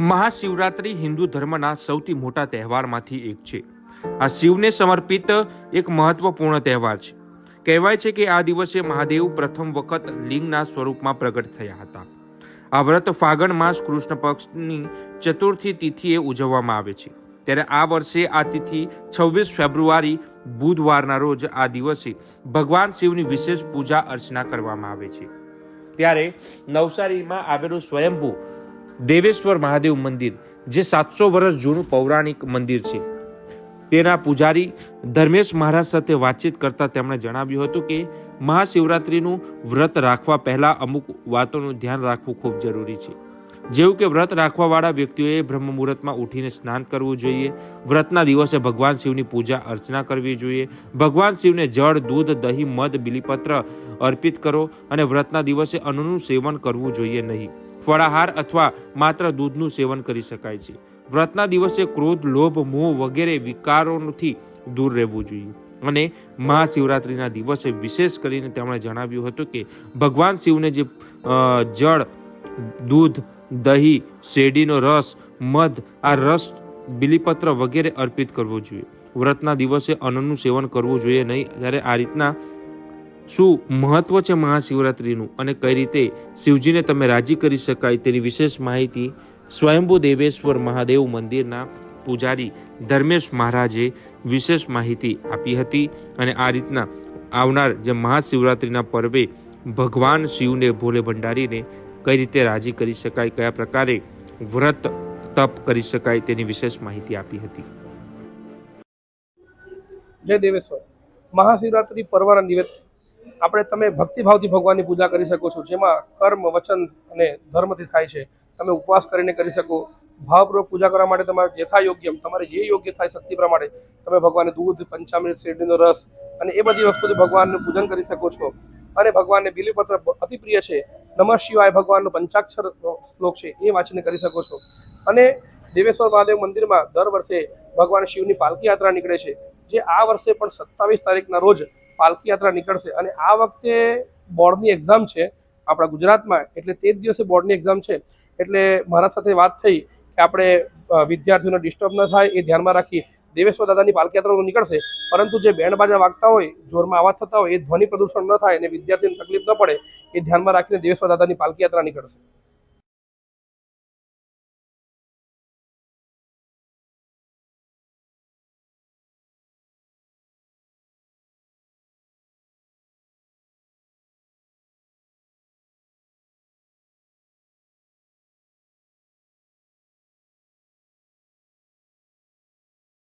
મહાશિવરાત્રિ હિન્દુ ધર્મના સૌથી મોટા તહેવારમાંથી એક છે. આ શિવને સમર્પિત એક મહત્વપૂર્ણ તહેવાર છે. કહેવાય છે કે આ દિવસે મહાદેવ પ્રથમ વખત લિંગના સ્વરૂપમાં પ્રગટ થયા હતા. આ વ્રત ફાગણ માસ કૃષ્ણ પક્ષની ચતુર્થી તિથિએ ઉજવવામાં આવે છે. ત્યારે આ વર્ષે આ તિથિ છવ્વીસ ફેબ્રુઆરી બુધવારના રોજ આ દિવસે ભગવાન શિવની વિશેષ પૂજા અર્ચના કરવામાં આવે છે. ત્યારે નવસારીમાં આવેલું સ્વયંભૂ દેવેશ્વર મહાદેવ મંદિર, જે સાતસો વર્ષ જૂનું પૌરાણિક મંદિર છે. તેના પૂજારી ધર્મેશ મહારાજ સાથે વાતચીત કરતા તેમણે જણાવ્યું હતું કે, મહાશિવરાત્રિનું વ્રત રાખવા પહેલા અમુક વાતોનું ધ્યાન રાખવું ખૂબ જરૂરી છે. જેવું કે વ્રત રાખવાવાળા વ્યક્તિઓએ બ્રહ્મ મુહૂર્તમાં ઉઠીને સ્નાન કરવું જોઈએ, વ્રતના દિવસે ભગવાન શિવની પૂજા અર્ચના કરવી જોઈએ, ભગવાન શિવને જળ, દૂધ, દહીં, મધ, બિલીપત્ર અર્પિત કરો અને વ્રતના દિવસે અન્નનું સેવન કરવું જોઈએ નહીં. ફળાહાર અથવા માત્ર દૂધનું સેવન કરી શકાય છે. વ્રતના દિવસે ક્રોધ, લોભ, મોહ વગેરે વિકારોથી દૂર રહેવું જોઈએ. અને મહાશિવરાત્રિના દિવસે વિશેષ કરીને તેમણે જણાવ્યું હતું કે, ભગવાન શિવને જે જળ, દૂધ, દહીં, શેરડીનો રસ, મધ, આ રસ, બિલીપત્ર વગેરે અર્પિત કરવો જોઈએ. વ્રતના દિવસે અન્નનું સેવન કરવું જોઈએ નહીં, ત્યારે આ રીતના શું મહત્વ છે મહાશિવરાત્રિનું અને કઈ રીતે શિવજીને તમે રાજી કરી શકાય તેની વિશેષ માહિતી સ્વયંભૂ દેવેશ્વર મહાદેવ મંદિરના પૂજારી ધર્મેશ મહારાજે વિશેષ માહિતી આપી હતી અને આ રીતના આવનાર જે મહાશિવરાત્રિના પર્વે ભગવાન શિવને ભોલે ભંડારીને કઈ રીતે રાજી કરી શકાય, કયા પ્રકારે વ્રત તપ કરી શકાય તેની વિશેષ માહિતી આપી હતી. જય દેવેશ્વર. મહાશિવરાત્રિ પર્વના નિમિત્ત આપણે તમે ભક્તિભાવથી ભગવાનની પૂજા કરી શકો છો, જેમાં કર્મ, વચન અને ધર્મથી થાય છે. તમે ઉપવાસ કરીને કરી શકો. ભાવપૂર્વક પૂજા કરવા માટે તમારે યથા યોગ્ય તમારે જે યોગ્ય થાય શક્તિ પ્રમાણે તમે ભગવાનને દૂધ, પંચામૃત, શેરડીનો રસ અને એ બધી વસ્તુથી ભગવાનનું પૂજન કરી શકો છો. અને ભગવાનને બિલીપત્ર અતિ પ્રિય છે. નમઃ શિવાય ભગવાનનો પંચાક્ષર શ્લોક છે, એ વાંચીને કરી શકો છો. અને દેવેશ્વર મહાદેવ મંદિરમાં દર વર્ષે ભગવાન શિવની પાલકી યાત્રા નીકળે છે, જે આ વર્ષે પણ સત્તાવીસ તારીખના રોજ પાલકી યાત્રા નીકળશે અને આ વખતે બોર્ડની એક્ઝામ છે આપણા ગુજરાતમાં, એટલે તે જ દિવસે બોર્ડની એક્ઝામ છે. એટલે મારા સાથે વાત થઈ કે આપણે વિદ્યાર્થીઓને ડિસ્ટર્બ ન થાય, એ ધ્યાનમાં રાખી દેવેશ્વર દાદાની યાત્રા નીકળશે. પરંતુ જે બેન્ડ બાજા વાગતા હોય, જોરમાં અવાજ થતા હોય, એ ધ્વનિ પ્રદૂષણ ન થાય અને વિદ્યાર્થીને તકલીફ ન પડે, એ ધ્યાનમાં રાખીને દેવેશ્વર દાદાની પાલકી યાત્રા નીકળશે.